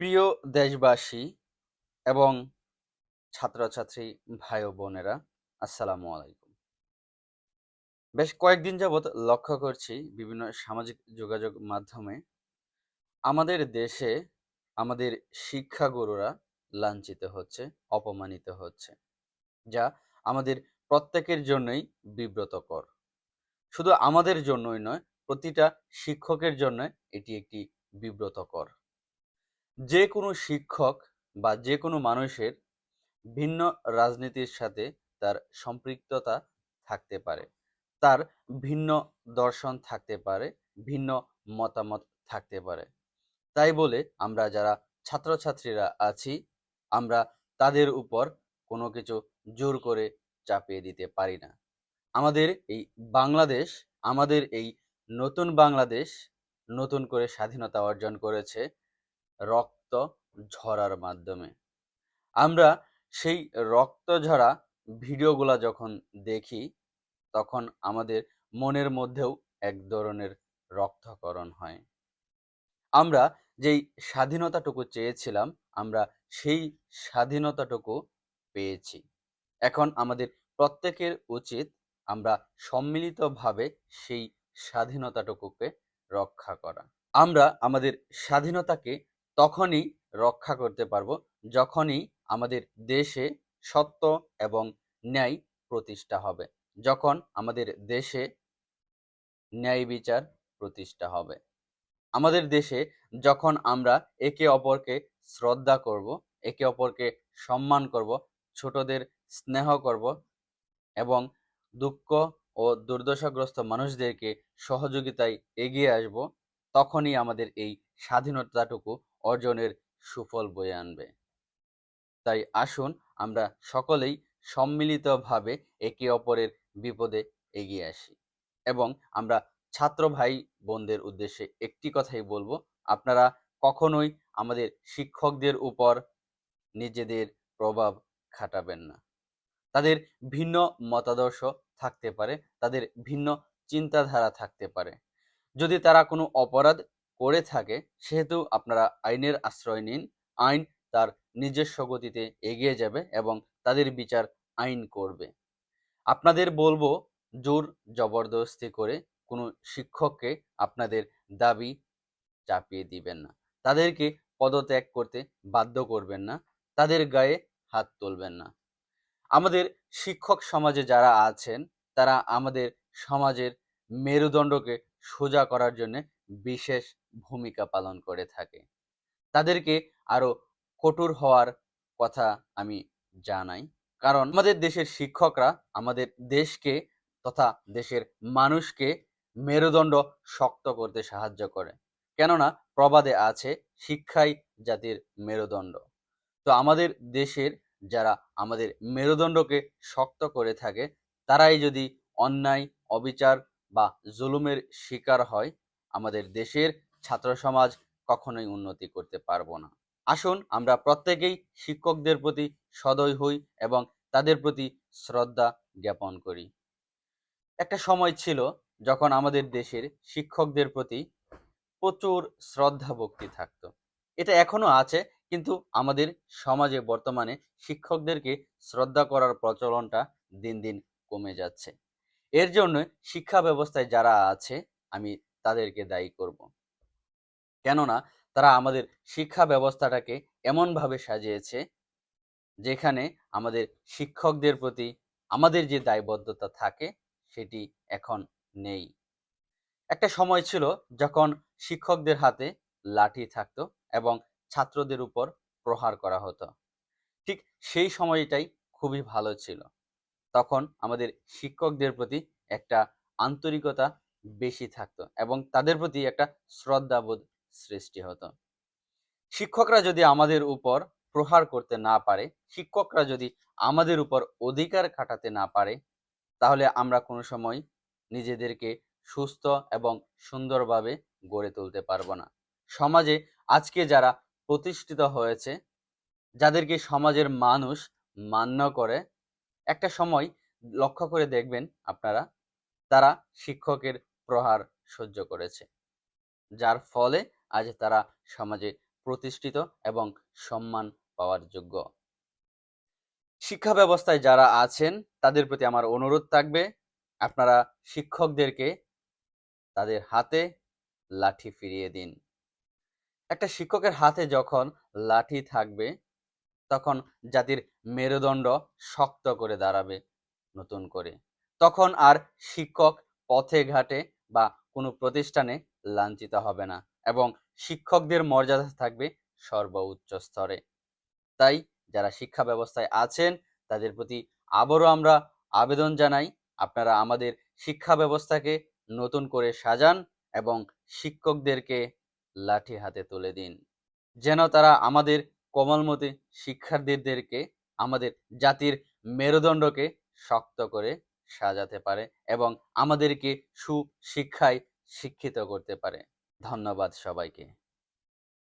প্রিয় দেশবাসী এবং ছাত্রছাত্রী ভাই ও বোনেরা, আসসালামু আলাইকুম। বেশ কয়েকদিন যাবৎ লক্ষ্য করছি বিভিন্ন সামাজিক যোগাযোগ মাধ্যমে আমাদের দেশে আমাদের শিক্ষাগুরুরা লাঞ্ছিত হচ্ছে, অপমানিত হচ্ছে, যা আমাদের প্রত্যেকের জন্যই বিব্রতকর। শুধু আমাদের জন্যই নয়, প্রতিটা শিক্ষকের জন্য এটি একটি বিব্রতকর যে কোনো শিক্ষক বা যে কোনো মানুষের ভিন্ন রাজনীতির সাথে তার সম্পৃক্ততা থাকতে পারে। তার ভিন্ন দর্শন থাকতে পারে, ভিন্ন মতামত থাকতে পারে। তাই বলে আমরা যারা ছাত্রছাত্রীরা আছি, আমরা তাদের উপর কোনো কিছু জোর করে চাপিয়ে দিতে পারি না। আমাদের এই বাংলাদেশ, আমাদের এই নতুন বাংলাদেশ নতুন করে স্বাধীনতা অর্জন করেছে। রক্ত ঝরার মাধ্যমে। আমরা সেই রক্ত ঝরা ভিডিওগুলা যখন দেখি, তখন আমাদের মনের মধ্যেও এক ধরনের রক্তকরণ হয়। আমরা যেই স্বাধীনতাটুকু চেয়েছিলাম, আমরা সেই স্বাধীনতাটুকু পেয়েছি। এখন আমাদের প্রত্যেকের উচিত আমরা সম্মিলিতভাবে সেই স্বাধীনতাটুকুকে রক্ষা করা। আমরা আমাদের স্বাধীনতাকে তখনই রক্ষা করতে পারব, যখনই আমাদের দেশে সত্য এবং ন্যায় প্রতিষ্ঠা হবে, যখন আমাদের দেশে ন্যায় বিচার প্রতিষ্ঠা হবে। আমাদের দেশে যখন আমরা একে অপরকে শ্রদ্ধা করব, একে অপরকে সম্মান করব, ছোটদের স্নেহ করব এবং দুঃখ ও দুর্দশাগ্রস্ত মানুষদেরকে সহযোগিতায় এগিয়ে আসব, তখনই আমাদের এই স্বাধীনতাটুকু অর্জনের সুফল বয়ে আনবে। তাই আসুন আমরা সকলেই সম্মিলিতভাবে একে অপরের বিপদে এগিয়ে আসি এবং আমরা ছাত্র ভাই বোনদের উদ্দেশ্যে একটি কথাই বলব, আপনারা কখনোই আমাদের শিক্ষকদের উপর নিজেদের প্রভাব খাটাবেন না। তাদের ভিন্ন মতাদর্শ থাকতে পারে, তাদের ভিন্ন চিন্তাধারা থাকতে পারে। যদি তারা কোনো অপরাধ করে থাকে, সেহেতু আপনারা আইনের আশ্রয় নিন। আইন তার নিজস্ব গতিতে এগিয়ে যাবে এবং তাদের বিচার আইন করবে। আপনাদের বলব, জোর জবরদস্তি করে কোনো শিক্ষককে আপনাদের দাবি চাপিয়ে দিবেন না। তাদেরকে পদত্যাগ করতে বাধ্য করবেন না। তাদের গায়ে হাত তুলবেন না। আমাদের শিক্ষক সমাজে যারা আছেন, তারা আমাদের সমাজের মেরুদণ্ডকে সোজা করার জন্য বিশেষ ভূমিকা পালন করে থাকে। তাদেরকে আরও কঠোর হওয়ার কথা আমি জানাই। কারণ আমাদের দেশের শিক্ষকরা আমাদের দেশকে তথা দেশের মানুষকে মেরুদণ্ড শক্ত করতে সাহায্য করে। কেননা প্রবাদে আছে, শিক্ষাই জাতির মেরুদণ্ড। তো আমাদের দেশের যারা আমাদের মেরুদণ্ডকে শক্ত করে থাকে, তারাই যদি অন্যায়, অবিচার বা জুলুমের শিকার হয় আমাদের দেশের ছাত্র সমাজ কখনোই উন্নতি করতে পারব না। আসুন আমরা প্রত্যেকেই শিক্ষকদের প্রতি সদয় হই এবং তাদের প্রতি শ্রদ্ধা জ্ঞাপন করি। একটা সময় ছিল যখন আমাদের দেশের শিক্ষকদের প্রতি প্রচুর শ্রদ্ধা ভক্তি থাকতো। এটা এখনও আছে, কিন্তু আমাদের সমাজে বর্তমানে শিক্ষকদেরকে শ্রদ্ধা করার প্রচলনটা দিন দিন কমে যাচ্ছে। এর জন্য শিক্ষা ব্যবস্থায় যারা আছে, আমি তাদেরকে দায়ী করব। কেননা তারা আমাদের শিক্ষা ব্যবস্থাটাকে এমনভাবে সাজিয়েছে, যেখানে আমাদের শিক্ষকদের প্রতি আমাদের যে দায়বদ্ধতা থাকে, সেটি এখন নেই। একটা সময় ছিল যখন শিক্ষকদের হাতে লাঠি থাকতো এবং ছাত্রদের উপর প্রহার করা হতো। ঠিক সেই সময়টাই খুবই ভালো ছিল। তখন আমাদের শিক্ষকদের প্রতি একটা আন্তরিকতা বেশি থাকতো এবং তাদের প্রতি একটা শ্রদ্ধাবোধ সৃষ্টি হতো। শিক্ষকরা যদি আমাদের উপর প্রহার করতে না পারে, শিক্ষকরা যদি আমাদের উপর অধিকার খাটাতে না পারে, তাহলে আমরা কোনো সময় নিজেদেরকে সুস্থ এবং সুন্দরভাবে গড়ে তুলতে পারব না। সমাজে আজকে যারা প্রতিষ্ঠিত হয়েছে, যাদেরকে সমাজের মানুষ মান্য করে, একটা সময় লক্ষ্য করে দেখবেন আপনারা, তারা শিক্ষকের প্রহার সহ্য করেছে। যার ফলে আজ তারা সমাজে প্রতিষ্ঠিত এবং সম্মান পাওয়ার যোগ্য। শিক্ষা ব্যবস্থায় যারা আছেন, তাদের প্রতি আমার অনুরোধ থাকবে, আপনারা শিক্ষকদেরকে তাদের হাতে লাঠি ফিরিয়ে দিন। একটা শিক্ষকের হাতে যখন লাঠি থাকবে, তখন জাতির মেরুদণ্ড শক্ত করে দাঁড়াবে নতুন করে। তখন আর শিক্ষক পথে ঘাটে বা কোনো প্রতিষ্ঠানে লাঞ্ছিত হবে না এবং শিক্ষকদের মর্যাদা থাকবে সর্বোচ্চ স্তরে। তাই যারা শিক্ষা ব্যবস্থায় আছেন, তাদের প্রতি আবারও আমরা আবেদন জানাই, আপনারা আমাদের শিক্ষা ব্যবস্থাকে নতুন করে সাজান এবং শিক্ষকদেরকে লাঠি হাতে তুলে দিন। যেন তারা আমাদের কোমলমতি শিক্ষার্থীদেরকে, আমাদের জাতির মেরুদণ্ডকে শক্ত করে সাজাতে পারে এবং আমাদেরকে সুশিক্ষায় শিক্ষিত করতে পারে। ধন্যবাদ সবাইকে।